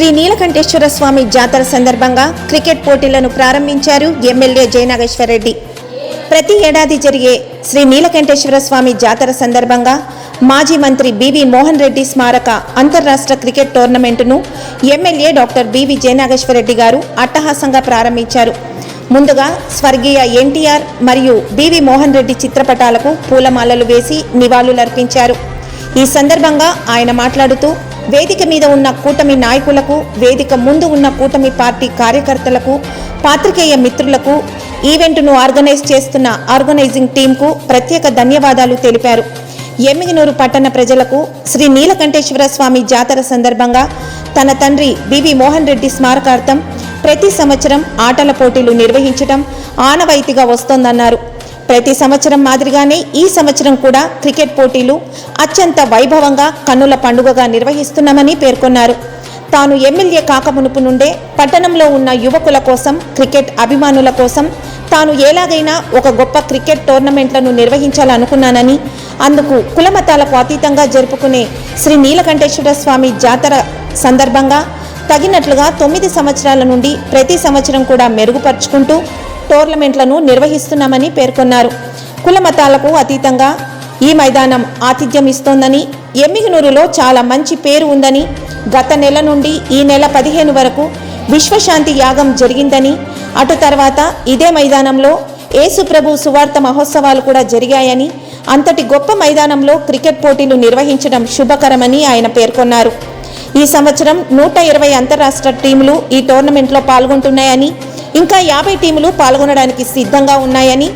శ్రీ నీలకంఠేశ్వర స్వామి జాతర సందర్భంగా క్రికెట్ పోటీలను ప్రారంభించారు ఎమ్మెల్యే జయనాగేశ్వరరెడ్డి. ప్రతి ఏడాది జరిగే శ్రీ నీలకంఠేశ్వర స్వామి జాతర సందర్భంగా మాజీ మంత్రి బివి మోహన్ రెడ్డి స్మారక అంతర్రాష్ట్ర cricket టోర్నమెంటును MLA doctor BV Jayanageswara Reddy గారు అట్టహాసంగా ప్రారంభించారు. ముందుగా స్వర్గీయ ఎన్టీఆర్ మరియు బివి మోహన్ రెడ్డి చిత్రపటాలకు పూలమాలలు వేసి నివాళులర్పించారు. ఈ సందర్భంగా ఆయన మాట్లాడుతూ వేదిక మీద ఉన్న కూటమి నాయకులకు వేదిక ముందు ఉన్న కూటమి పార్టీ కార్యకర్తలకు పాత్రికేయ మిత్రులకు ఈవెంట్ను ఆర్గనైజ్ చేస్తున్న ఆర్గనైజింగ్ టీంకు ప్రత్యేక ధన్యవాదాలు తెలిపారు. ఎమ్మిగినూరు పట్టణ ప్రజలకు శ్రీ నీలకంఠేశ్వర స్వామి జాతర సందర్భంగా తన తండ్రి బివి మోహన్ రెడ్డి స్మారకార్థం ప్రతి సంవత్సరం ఆటల పోటీలు నిర్వహించడం ఆనవాయితీగా వస్తోందన్నారు. ప్రతి సంవత్సరం మాదిరిగానే ఈ సంవత్సరం కూడా క్రికెట్ పోటీలు అత్యంత వైభవంగా కన్నుల పండుగగా నిర్వహిస్తున్నామని పేర్కొన్నారు. తాను ఎమ్మెల్యే కాకమునుపు నుండే పట్టణంలో ఉన్న యువకుల కోసం క్రికెట్ అభిమానుల కోసం తాను ఎలాగైనా ఒక గొప్ప క్రికెట్ టోర్నమెంట్లను నిర్వహించాలనుకున్నానని అందుకు కులమతాలకు అతీతంగా జరుపుకునే శ్రీ నీలకంఠేశ్వర స్వామి జాతర సందర్భంగా తగినట్లుగా తొమ్మిది సంవత్సరాల నుండి ప్రతి సంవత్సరం కూడా మెరుగుపరుచుకుంటూ టోర్నమెంట్లను నిర్వహిస్తున్నామని పేర్కొన్నారు. కుల మతాలకు అతీతంగా ఈ మైదానం ఆతిథ్యం ఇస్తోందని ఎమ్మిగనూరులో చాలా మంచి పేరు ఉందని గత నెల నుండి ఈ నెల పదిహేను వరకు విశ్వశాంతి యాగం జరిగిందని అటు తర్వాత ఇదే మైదానంలో ఏసుప్రభు సువార్త మహోత్సవాలు కూడా జరిగాయని అంతటి గొప్ప మైదానంలో క్రికెట్ పోటీలు నిర్వహించడం శుభకరమని ఆయన పేర్కొన్నారు. ఈ సంవత్సరం నూట ఇరవై అంతరాష్ట్ర టీములు ఈ టోర్నమెంట్లో పాల్గొంటున్నాయని ఇంకా యాభై టీములు పాల్గొనడానికి సిద్ధంగా ఉన్నాయని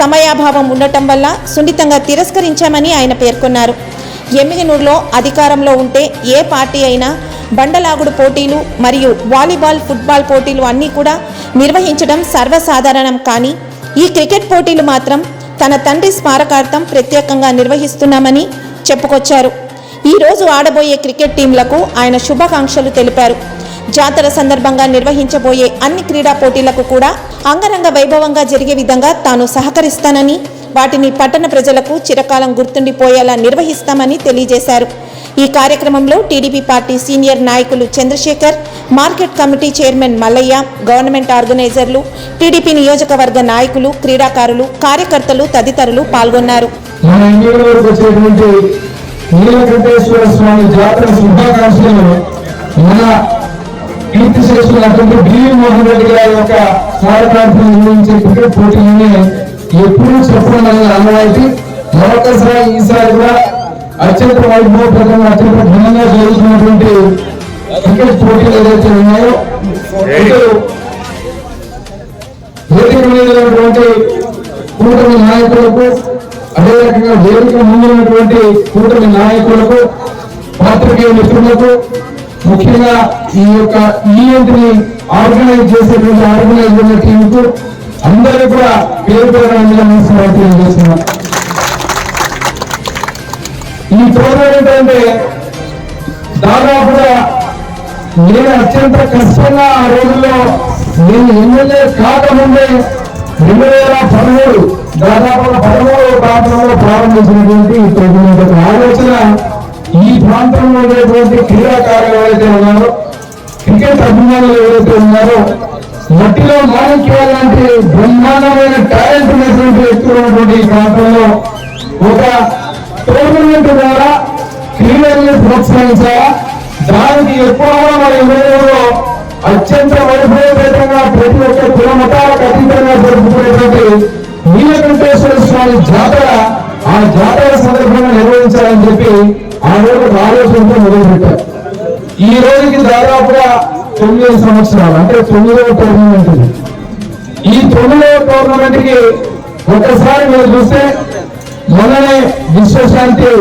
సమయాభావం ఉండటం వల్ల సున్నితంగా తిరస్కరించామని ఆయన పేర్కొన్నారు. ఎమ్మిగనూరులో అధికారంలో ఉంటే ఏ పార్టీ అయినా బండలాగుడు పోటీలు మరియు వాలీబాల్ ఫుట్బాల్ పోటీలు అన్నీ కూడా నిర్వహించడం సర్వసాధారణం కానీ ఈ క్రికెట్ పోటీలు మాత్రం తన తండ్రి స్మారకార్థం ప్రత్యేకంగా నిర్వహిస్తున్నామని చెప్పుకొచ్చారు. ఈరోజు ఆడబోయే క్రికెట్ టీంలకు ఆయన శుభాకాంక్షలు తెలిపారు. జాతర సందర్భంగా నిర్వహించబోయే అన్ని క్రీడా పోటీలకు కూడా అంగరంగ వైభవంగా జరిగే విధంగా తాను సహకరిస్తానని వాటిని పట్టణ ప్రజలకు చిరకాలం గుర్తుండిపోయేలా నిర్వహిస్తామని తెలియజేశారు. ఈ కార్యక్రమంలో టీడీపీ పార్టీ సీనియర్ నాయకులు Chandrasekhar market committee chairman Mallayya government ఆర్గనైజర్లు TDP నియోజకవర్గ నాయకులు క్రీడాకారులు కార్యకర్తలు తదితరులు పాల్గొన్నారు. మన చేస్తున్నటువంటి బివి మోహన్ రెడ్డి గారి యొక్క స్మారకార్థం నిర్వహించే క్రికెట్ పోటీలని ఎప్పుడూ చెప్పడం అన్నవాయితీ మరొకసారి ఈసారి కూడా అత్యంత వైభవప్రదంగా అత్యంత ఘనంగా జరుగుతున్నటువంటి క్రికెట్ పోటీలు ఏదైతే ఉన్నాయో వేదిక మీద ఉన్నటువంటి కూటమి నాయకులకు అదే రకంగా వేదిక ముందు ఉన్నటువంటి కూటమి నాయకులకు పాత్రికేయ మిత్రులకు ముఖ్యంగా ఈ యొక్క ఈవెంట్ని ఆర్గనైజ్ చేసేటువంటి ఆర్గనైజ్ టీం కు అందరూ కూడా పేరు పేరు తెలియజేస్తున్నాం. ఈ టోర్నమెంట్ అంటే దాదాపుగా నేను అత్యంత కష్టంగా ఆ రోజుల్లో నేను ఎమ్మెల్యే కాకముందే రెండు వేల పదమూడు దాదాపుగా పదమూడు ప్రాంతంలో ప్రారంభించినటువంటి ఈ టోర్నమెంట్ ఆలోచన. ప్రాంతంలో ఉండేటువంటి క్రీడాకారులు ఎవరైతే ఉన్నారో క్రికెట్ అభిమానులు ఎవరైతే ఉన్నారో మట్టిలో మాణిక్యాలు లాంటి బ్రహ్మాండమైన టాలెంట్ ఉన్నటువంటి వ్యక్తులు ఉన్నటువంటి ఈ ప్రాంతంలో ఒక టోర్నమెంట్ ద్వారా క్రీడల్ని ప్రోత్సహించాలా? దానికి ఎక్కువ మన ఇళ్ళలో అత్యంత వైభవపేతంగా ప్రతి ఒక్క కుల మతాలకు అతీతంగా జరుపుకునేటువంటి నీలకంఠేశ్వర స్వామి జాతర ఆ జాతర సందర్భంగా నిర్వహించాలని చెప్పి ఆ రోజు ఒక ఆలోచనతో మొదలుపెట్టారు ఈ రోజుకి దాదాపుగా తొమ్మిది సంవత్సరాలు అంటే తొమ్మిదవ టోర్నమెంట్ ఈ తొమ్మిదవ టోర్నమెంట్కి ఒకసారి మీరు చూస్తే మొన్ననే విశ్వశాంతి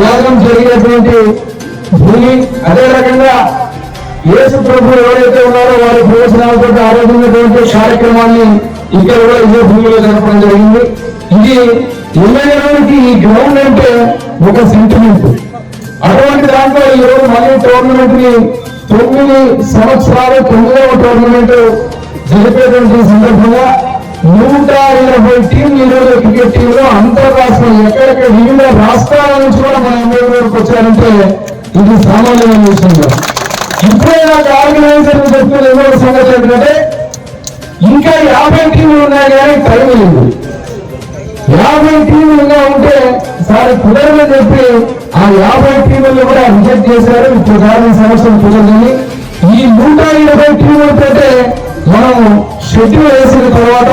యాగం జరిగినటువంటి భూమి అదే రకంగా యేసు ప్రభులు ఎవరైతే ఉన్నారో వారి ప్రయోజనాలతో ఆరోగ్యమైనటువంటి కార్యక్రమాన్ని ఇక్కడ కూడా ఇదే భూమిలో జరపడం జరిగింది. ఇది ఎమ్మెల్యేలకి ఈ గ్రౌండ్ అంటే ఒక సెంటిమెంట్ అటువంటి దాంట్లో ఈరోజు మళ్ళీ టోర్నమెంట్ని తొమ్మిది సంవత్సరాలు తొమ్మిదవ టోర్నమెంట్ జరిపేటువంటి సందర్భంగా నూట ఇరవై టీం ఈరోజు క్రికెట్ టీమ్లో అంతర్రాష్ట్రం ఎక్కడెక్కడ వివిధ రాష్ట్రాల నుంచి కూడా మన ఎమ్మెల్యే వరకు వచ్చారంటే ఇది సామాన్యమైన విషయం కాదు. ఇప్పుడే నాకు ఆర్గనైజర్ చెప్తున్న ఇంకొక సంగతి ఏంటంటే ఇంకా యాభై టీంలు ఉన్నాయి కానీ టైం లేదు యాభై టీములుగా ఉంటే సార్ కుదరని చెప్పి ఆ యాభై టీములు కూడా రిజెక్ట్ చేశారు. ఇప్పుడు దాని సంవత్సరం కుదరదని. ఈ నూట ఇరవై టీములు పెట్టే మనం షెడ్యూల్ వేసిన తర్వాత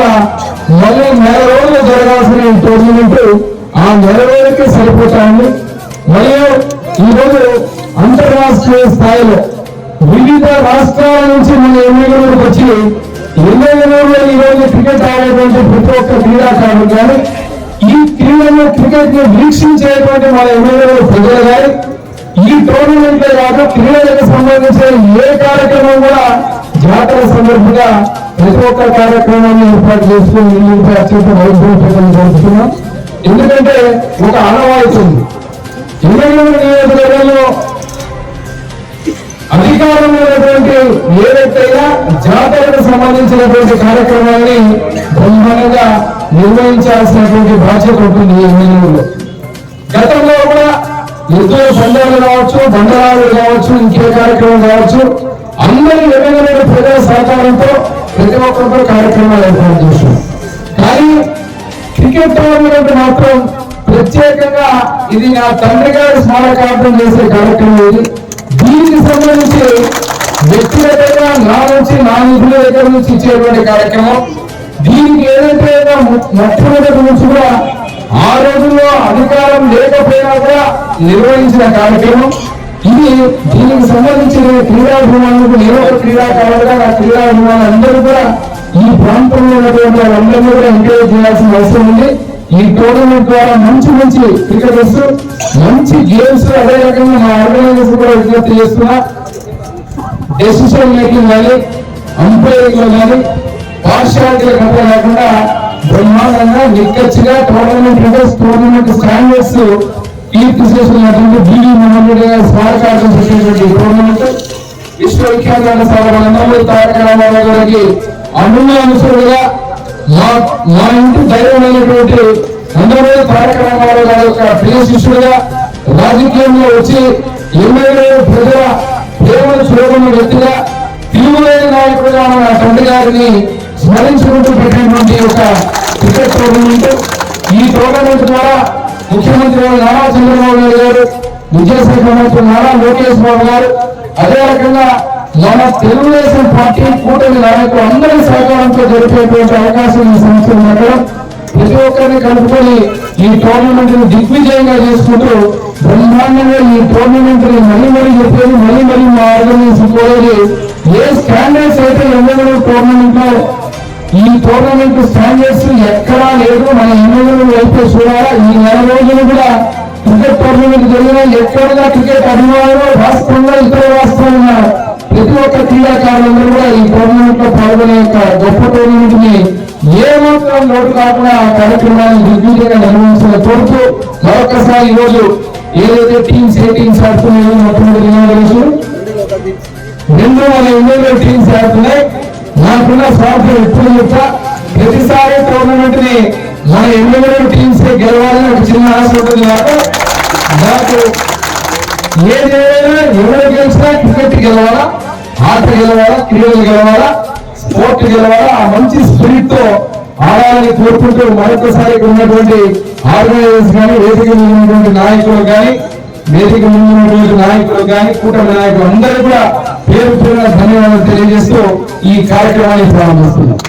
మళ్ళీ నెల రోజులు జరగాల్సిన ఈ టోర్నమెంట్ ఆ నెల రోజులకే సరిపోతాయండి మరియు ఈరోజు అంతర్రాష్ట్రీయ స్థాయిలో వివిధ రాష్ట్రాల నుంచి మన ఎమ్మెల్యేలకు వచ్చి ఎమ్మెల్యేలో ఈ క్రికెట్ ఆడేటువంటి ప్రతి ఒక్క క్రీడాకారులు కానీ ఈ క్రీడలో క్రికెట్ని వీక్షించేటువంటి మన ఎమ్మెల్యేలు ప్రజలు కానీ ఈ టోర్నమెంట్ కాదు క్రీడలకు సంబంధించిన ఏ కార్యక్రమం కూడా జాతర సందర్భంగా ప్రతి ఒక్క కార్యక్రమాన్ని ఏర్పాటు చేసుకుని అత్యంత వైభవం జరుపుతున్నాం. ఎందుకంటే ఒక అనవాయితీ ఉంది. ఎమ్మెల్యే నియోజకవర్గంలో అధికారం ఉన్నటువంటి ఏదైతేనా జాతరకు సంబంధించినటువంటి కార్యక్రమాన్ని బ్రహ్మాండంగా నిర్వహించాల్సినటువంటి బాధ్యత ఉంటుంది ఈ ఎమ్మెల్యేలో. గతంలో కూడా ఎద్దుల పందాలు కావచ్చు బండరాలు కావచ్చు ఇంకే కార్యక్రమం కావచ్చు అందరి ఎమ్మెల్యేల ప్రజల సహకారంతో ప్రతి ఒక్కరితో కార్యక్రమాలు ఏర్పాటు చేశారు. కానీ క్రికెట్ టోర్నమెంట్ మాత్రం ప్రత్యేకంగా ఇది నా తండ్రి గారి స్మారకార్థం చేసే కార్యక్రమం ఇది. నా దగ్గర నుంచి ఇచ్చేటువంటి కార్యక్రమం. దీనికి ఏదైతే మొట్టమొదటి నుంచి కూడా ఆ రోజుల్లో అధికారం లేకపోయినా కూడా నిర్వహించిన కార్యక్రమం. ఇది దీనికి సంబంధించిన క్రీడాభిమానులకు నేను ఒక క్రీడాకారులుగా నా క్రీడాభిమానులు అందరూ కూడా ఈ ప్రాంతంలో ఉన్నటువంటి వాళ్ళందరినీ కూడా ఎంకరేజ్ చేయాల్సిన అవసరం ఉంది. ఈ టోర్నమెంట్ ద్వారా మంచి మంచి క్రికెటర్స్ మంచి గేమ్స్ అదే రకంగా మా ఆర్గనైజర్స్ కూడా విజ్ఞప్తి చేస్తున్నా. డెసిషన్ మేకింగ్ కానీ అంపైరింగ్ కానీ పార్షాలిటీ కథ లేకుండా బ్రహ్మాండంగా నిక్కచ్చిగా టోర్నమెంట్ రివర్స్ టోర్నమెంట్ స్టాండర్డ్స్ కీర్తి చేసినటువంటి బీడీ మహమ్మద్ గారి స్మారకార్థం పెట్టినటువంటి టోర్నమెంట్ విశ్వవిఖ్యాత సాగర తారక రామారావు గారికి అనున్న అనుసరుడుగా మా మా ఇంటి దైవమైనటువంటి అందరూ తారక రామారావు గారి యొక్క ప్రియ శిష్యుడుగా రాజకీయంలో వచ్చి ఎమ్మెల్యే ప్రజల ప్రేమను చూడకున్న వ్యక్తిగా తిరుగులేని నాయకుడుగా మన తండ్రి గారిని స్మరించుకుంటూ పెట్టినటువంటి ఒక క్రికెట్ టోర్నమెంట్ ఈ టోర్నమెంట్ ద్వారా ముఖ్యమంత్రి నారా చంద్రబాబు నాయుడు గారు విద్యాశాఖ మంత్రి నారా లోకేష్ బాబు గారు అదే రకంగా మన తెలుగుదేశం పార్టీ కూటమి నాయకులు అందరి సహకారంతో జరిపేటువంటి అవకాశం ఈ సంస్థ ప్రతి ఒక్కరిని కలుపుకొని ఈ టోర్నమెంట్ను దిగ్విజయంగా చేసుకుంటూ బ్రహ్మాండంగా ఈ టోర్నమెంట్ని మళ్ళీ మళ్ళీ చెప్పేది మళ్ళీ మళ్ళీ మా ఆర్గనైజేషన్ కోరేది ఏ స్టాండర్డ్స్ అయితే ఎమ్మెల్యే టోర్నమెంట్లో ఈ టోర్నమెంట్ స్టాండర్డ్స్ ఎక్కడా లేదు. మన ఎమ్మెల్యేలు అయితే చూడాలా ఈ నెల రోజులు కూడా క్రికెట్ టోర్నమెంట్ జరిగినా ఎక్కడగా క్రికెట్ అభిమానులు రాష్ట్రంలో ఇతర రాష్ట్రాలు ఉన్న ప్రతి ఒక్క క్రీడాకారులందరూ కూడా ఈ టోర్నమెంట్లో పాల్గొనే యొక్క గొప్ప టోర్నమెంట్ని ఏ మాత్రం లోటు కాకుండా ఆ కార్యక్రమాన్ని దిగ్విజయంగా నిర్వహించిన కోరుతూ మరొకసారి ఈ రోజు ఏదైతే టీమ్స్ ఏ టీమ్స్ ఆడుతున్నాయో మొట్టమొదటి తెలుసు రెండు మన ఎమ్మెల్యే టీమ్స్ ఆడుతున్నాయి. నాకున్న సాఫ్ట్వేర్ ఎప్పుడు చెప్తా ప్రతిసారి టోర్నమెంట్ని మన ఎమ్మెల్యే టీమ్స్ గెలవాలని ఒక చిన్న ఆశ ఉంటుంది నాకు నాకు ఏదేమైనా ఎవరు గెలిచినా క్రికెట్ గెలవాలా ఆట గెలవాలా క్రీడలు గెలవాలా కోర్టు గెలవాలా? ఆ మంచి స్పిరిట్తో ఆడాలని కోరుకుంటూ మరొకసారి ఉన్నటువంటి ఆర్గనైజర్స్ కానీ వేదిక మీద ఉన్నటువంటి నాయకులు కానీ వేదిక ముందు ఉన్నటువంటి నాయకులు కానీ కూటమి నాయకులు అందరూ కూడా పేరు పేరున ధన్యవాదాలు తెలియజేస్తూ ఈ కార్యక్రమాన్ని ప్రారంభిస్తున్నాం.